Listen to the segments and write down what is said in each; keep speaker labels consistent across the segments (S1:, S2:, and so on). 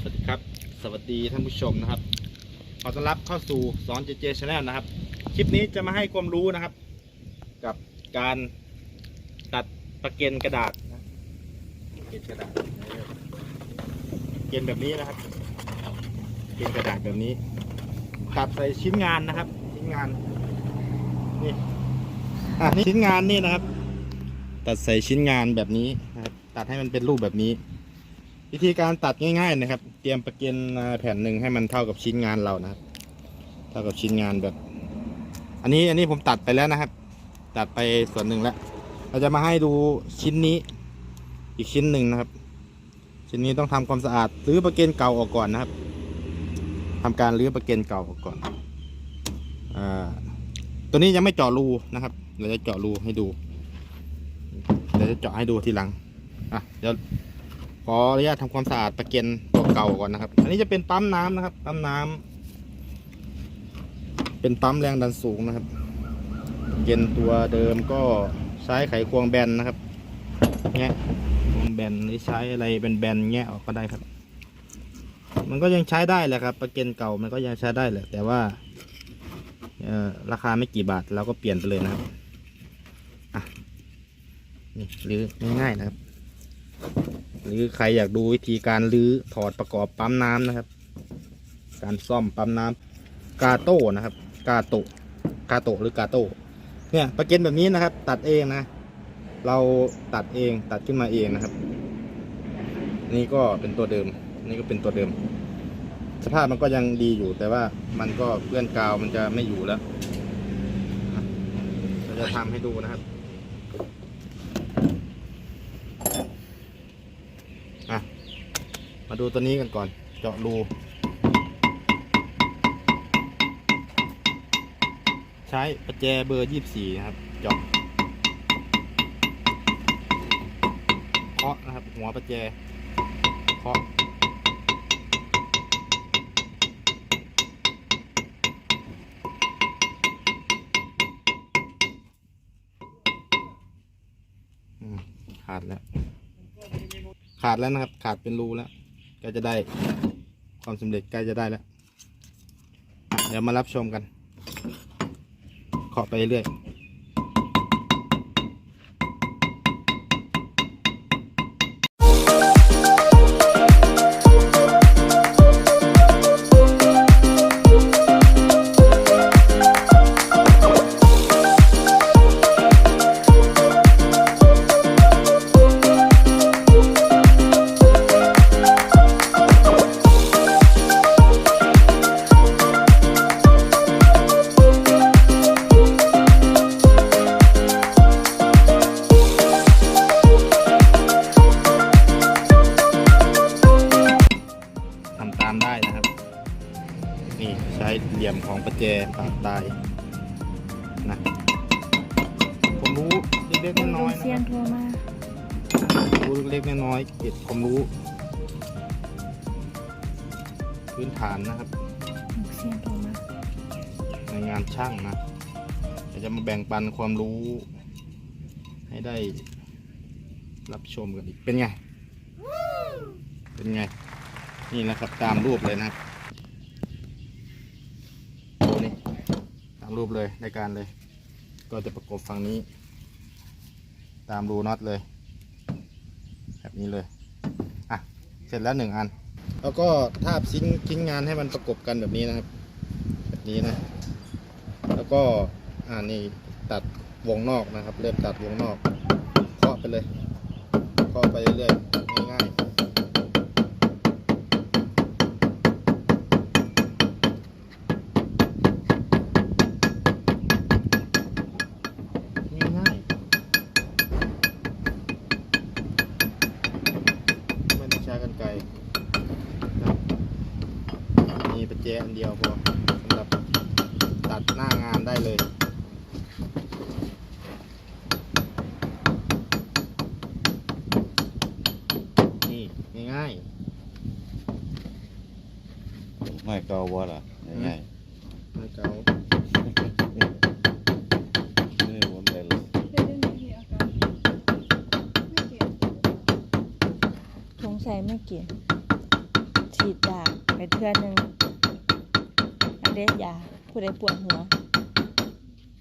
S1: สวัสดีครับ สวัสดีท่านผู้ชมนะครับ ขอต้อนรับเข้าสู่สอนเจเจชาแนลนะครับ คลิปนี้จะมาให้ความรู้นะครับ กับการตัดประเกนกระดาษนะประเกนกระดาษเกนแบบนี้นะครับ เกนกระดาษแบบนี้ ตัดใส่ชิ้นงานนะครับ ชิ้นงาน นี่ อะนี่ชิ้นงานนี่นะครับ ตัดใส่ชิ้นงานแบบนี้นะครับ ตัดให้มันเป็นรูปแบบนี้ วิธีการตัดง่าย ๆ นะครับ เตรียมประเก็นแผ่นหนึ่งให้มันเท่ากับชิ้นงานเรานะครับ เท่ากับชิ้นงานแบบ อันนี้อันนี้ผมตัดไปแล้วนะครับ ตัดไปส่วนหนึ่งแล้ว เราจะมาให้ดูชิ้นนี้ อีกชิ้นหนึ่งนะครับ ชิ้นนี้ต้องทำความสะอาดรื้อประเก็นเก่าออกก่อนนะครับทำการรื้อประเก็นเก่าออกก่อนอ่าตัวนี้ยังไม่เจาะรูนะครับ เราจะเจาะรูให้ดู เดี๋ยวจะเจาะให้ดูทีหลัง อะ เดี๋ยว ขออนุญาตทำความสะอาดตะเกียงตัวเก่าก่อนนะครับ อันนี้จะเป็นปั๊มน้ำนะครับ ปั๊มน้ำเป็นปั๊มแรงดันสูงนะครับตะเกียงตัวเดิมก็ใช้ไขควงแบนนะครับแงะควงแบนหรือใช้อะไรเป็นแบนแงะออกก็ได้ครับ มันก็ยังใช้ได้แหละครับตะเกียงเก่ามันก็ยังใช้ได้แหละ แต่ว่าเออราคาไม่กี่บาทเราก็เปลี่ยนไปเลยนะครับอะนี่หรือง่ายๆนะครับ หรือใครอยากดูวิธีการรื้อถอดประกอบปั๊มน้ำนะครับ การซ่อมปั๊มน้ำกาโต้นะครับ กาโตะกาโตะหรือกาโต้เนี่ยประเก็นแบบนี้นะครับ ตัดเองนะ เราตัดเองตัดขึ้นมาเองนะครับ นี่ก็เป็นตัวเดิม นี่ก็เป็นตัวเดิม สภาพมันก็ยังดีอยู่ แต่ว่ามันก็เปื้อนกาวมันจะไม่อยู่แล้วเราจะทำให้ดูนะครับ มาดูตัวนี้กันก่อน เจาะรูใช้ประแจเบอร์ยี่สี่นะครับเจาะเคาะนะครับ หัวประแจเคาะขาดแล้ว ขาดแล้วนะครับ ขาดเป็นรูแล้ว ใกล้จะได้ความสำเร็จใกล้จะได้แล้ว เดี๋ยวมารับชมกันเคาะไปเรื่อย ได้นะครับ นี่ใช้เหลี่ยมของประแจปาดตายนะผมรู้เล็กๆน้อยๆนะ
S2: เซีย
S1: คนรับ
S2: โทรมา
S1: รู้เล็กๆน้อยๆเก็บความรู้ พื้นฐานนะครับ
S2: เซียนโทรมา
S1: ในงานช่างนะเดี๋ยวจะมาแบ่งปันความรู้ ให้ได้รับชมกันอีกเป็นไง เป็นไง นี่นะครับตามรูปเลยนะครับดูนี่ตามรูปเลยในการเลย ก็จะประกบฝั่งนี้ ตามรูน็อตเลย แบบนี้เลยอะเสร็จแล้วหนึ่งอัน แล้วก็ทาบชิ้นชิ้นงานให้มันประกบกันแบบนี้นะครับ แบบนี้นะ แล้วก็อ่านี่ตัดวงนอกนะครับ เริ่มตัดวงนอกเคาะไปเลยเคาะไปเรื่อยง่ายๆ เกา
S3: บ่ล่ะง่าย
S1: ๆไม่เก่า
S3: ๆนี่วนไปเลย
S2: สงสัยไม่เกี่ยวฉีดยาไปเทื่อหนึงอันเด็ยาผู้ใดปวดหัว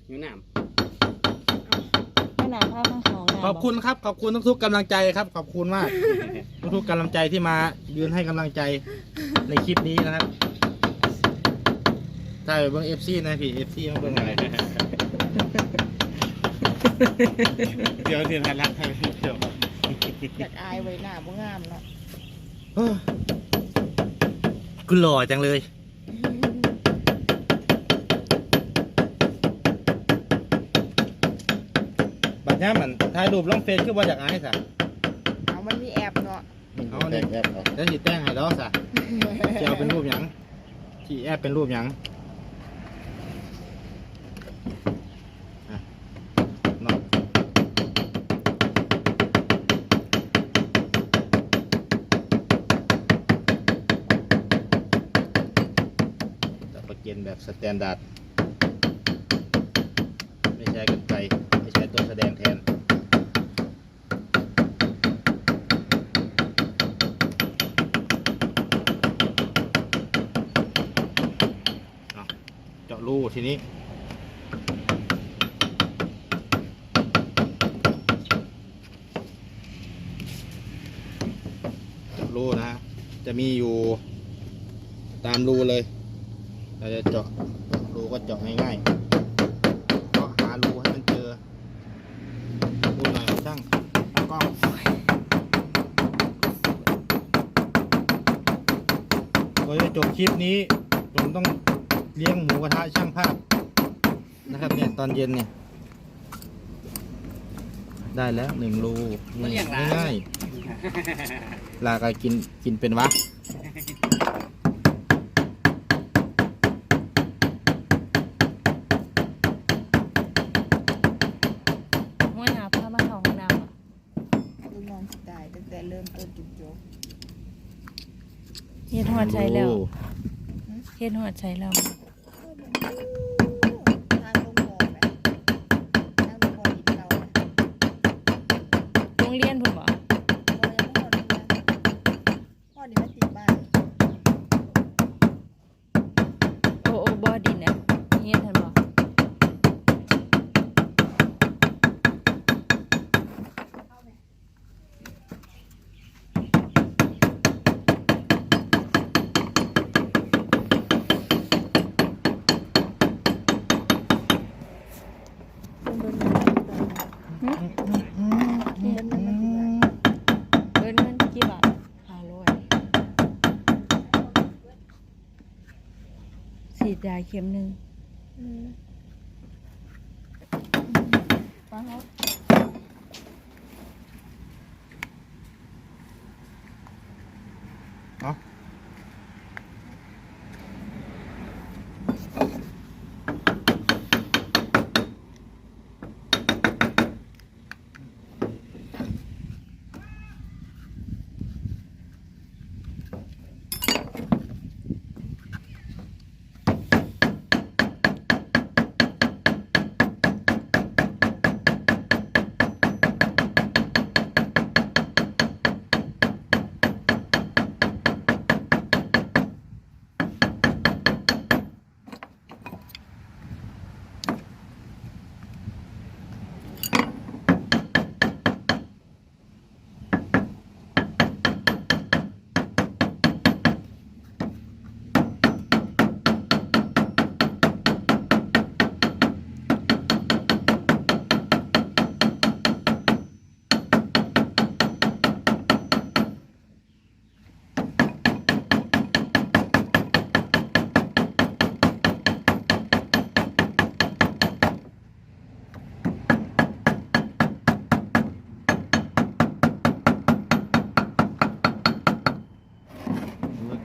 S4: อยู่น้
S2: แม่น้ำผ้ามาของน้ำ
S1: ขอบคุณครับ ขอบคุณทุกๆกำลังใจครับ ขอบคุณมาก ทุกๆกำลังใจที่มายืนให้กำลังใจในคลิปนี้นะครับ ถ้าไปเบิ้งเอฟซีนะพี่เอฟซีมาเบิ้งอะไรเดี๋ยวเดี๋ยวรักให้เดี๋ยว
S2: อยากอายไว้หน้าบ่งามเนาะ
S1: เอ้อกูหล่อจังเลย บัดนี้มันถ่ายรูปลงเฟซคือว่าอยากอายสะ
S2: เอามันมีแอปเนาะ
S1: เอา
S3: เอา
S1: เนี่
S3: เนี่ยยแอบเอา
S1: แล้วสิแต่งให้ดอกสะจะเอาเป็นรูปหยังที่แอปเป็นรูปหยัง แบบสแตนดาร์ดไม่ใช้กันไกลไม่ใช้ตัวแสดงแทนเจาะรูทีนี้เจาะรูนะฮะจะมีอยู่ตามรูเลย เราจะเจาะรูก็เจาะง่ายๆก็หารูให้มันเจอรูหน่อยช่างตั้งกล้องโดยจะจบคลิปนี้ผมต้องเลี้ยงหมูกระทะช่างภาพนะครับเนี่ยตอนเย็นเนี่ย ได้แล้วหนึ่งรูนี่ง่ายๆลาก็กินกินเป็นวะ
S5: แต่เริ่มต้นจนจบ
S2: เฮ็ดหอดใช้แล้ว
S1: รู
S2: เฮ็ดหอดใช้แล้ว
S5: ทางลงบ่อไหมทางลงบ่อดินเราน่ะ
S2: โรงเรียนพุ่นบ่
S5: บ่ยังพ่อดูนะพ่อนี่มันติดบ้าน
S2: โอ้โอ้บ่อดินอะเฮ็ดทันบ่
S5: เงิน
S2: เงินกี่บาท500ฉีดยาเข็มหนึ่ง
S5: อืม
S2: ป้าเฮา
S1: ดู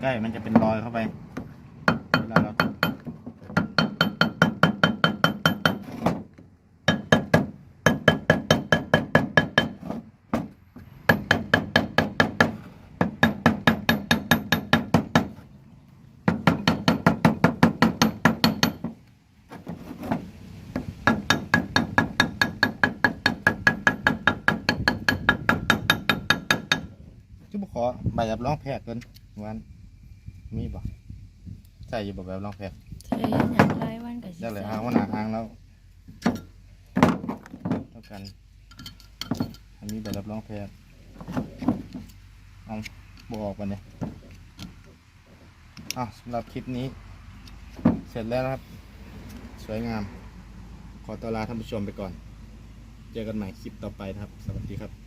S1: ใกล้มันจะเป็นรอยเข้าไปเวลาเราจุ๊บขอใบรับรองแพทย์ก่อนวัน มีบ่ใส่อยู่บ่แบบรองแพร
S2: ใช่อย่างไรวันกับ
S1: ได้เลยอ้างว่าหนาอ้างแล้วเท่ากัน อันนี้แบบรับรองแพรเอาบออกกันเนี่ยอะสำหรับคลิปนี้ เสร็จแล้วนะครับ สวยงาม ขอตัวลาท่านผู้ชมไปก่อน เจอกันใหม่คลิปต่อไปนะครับ สวัสดีครับ